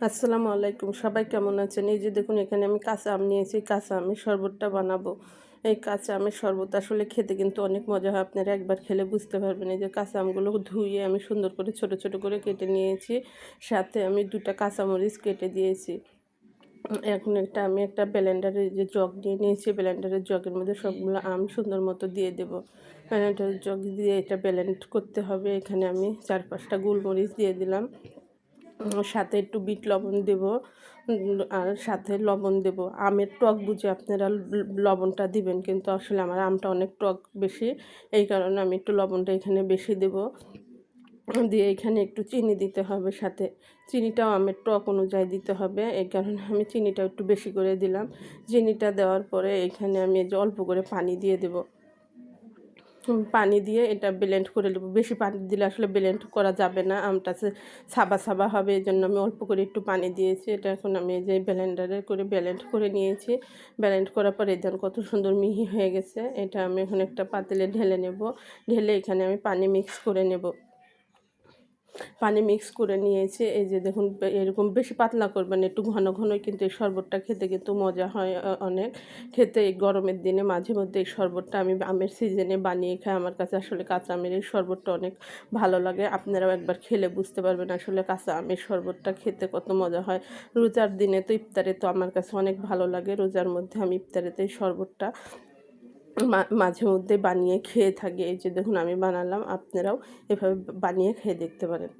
আসসালামু আলাইকুম। সবাই কেমন আছেন? এই যে দেখুন, এখানে আমি কাঁচা আম নিয়েছি। কাঁচা আমের শরবতটা বানাবো। এই কাঁচা আমের শরবত আসলে খেতে কিন্তু অনেক মজা হয়। আপনারা একবার খেলে বুঝতে পারবেন। এই যে কাঁচা আমগুলো ধুয়ে আমি সুন্দর করে ছোট ছোট করে কেটে নিয়েছি। সাথে আমি দুটা কাঁচামরিচ কেটে দিয়েছি। এখন একটা, আমি একটা ব্লেন্ডারের যে জগ নিয়ে নিয়েছি, ব্লেন্ডারের জগের মধ্যে সবগুলো আম সুন্দর মতো দিয়ে দেব। ব্লেন্ডারের জগ দিয়ে এটা ব্লেন্ড করতে হবে। এখানে আমি চার পাঁচটা গোলমরিচ দিয়ে দিলাম। সাথে একটু বিট লবণ দেব আর সাথে লবণ দেব। আমের টক বুঝে আপনারা লবণটা দিবেন, কিন্তু আসলে আমার আমটা অনেক টক বেশি, এই কারণে আমি একটু লবণটা এখানে বেশি দেব। দিয়ে এখানে একটু চিনি দিতে হবে সাথে। চিনিটাও আমের টক অনুযায়ী দিতে হবে এই কারণে আমি চিনিটা একটু বেশি করে দিলাম। চিনিটা দেওয়ার পরে এখানে আমি যে অল্প করে পানি দিয়ে দেবো। পানি দিয়ে এটা ব্লেন্ড করে নেব। বেশি পানি দিলে আসলে ব্লেন্ড করা যাবে না। আমটা সাবা সাবা হবে এই জন্য আমি অল্প করে একটু পানি দিয়েছি। এটা এখন আমি যে ব্লেন্ডারে করে ব্লেন্ড করে নিয়েছি। ব্লেন্ড করার পরে দেন কত সুন্দর মিহি হয়ে গেছে। এটা আমি এখন একটা পাতিলে ঢেলে নেব। ঢেলে এখানে আমি পানি মিক্স করে নেব। পানি মিক্স করে নিয়েছে। এই যে দেখুন এরকম বেশি পাতলা করবেন একটু ঘন ঘনই কিন্তু এই শরবতটা খেতে কিন্তু মজা হয় অনেক। খেতে এই গরমের দিনে মাঝে মধ্যে এই শরবতটা আমি আমের সিজনে বানিয়ে খাই। আমার কাছে আসলে কাঁচা আমের এই শরবতটা অনেক ভালো লাগে। আপনারাও একবার খেলে বুঝতে পারবেন আসলে কাঁচা আমের শরবতটা খেতে কত মজা হয়। রোজার দিনে তো ইফতারে তো আমার কাছে অনেক ভালো লাগে। রোজার মধ্যে আমি ইফতারেতে শরবতটা মাঝে মধ্যে বানিয়ে খেয়ে থাকি। এই যে দেখুন, আমি বানালাম, আপনারাও এভাবে বানিয়ে খেয়ে দেখতে পারেন।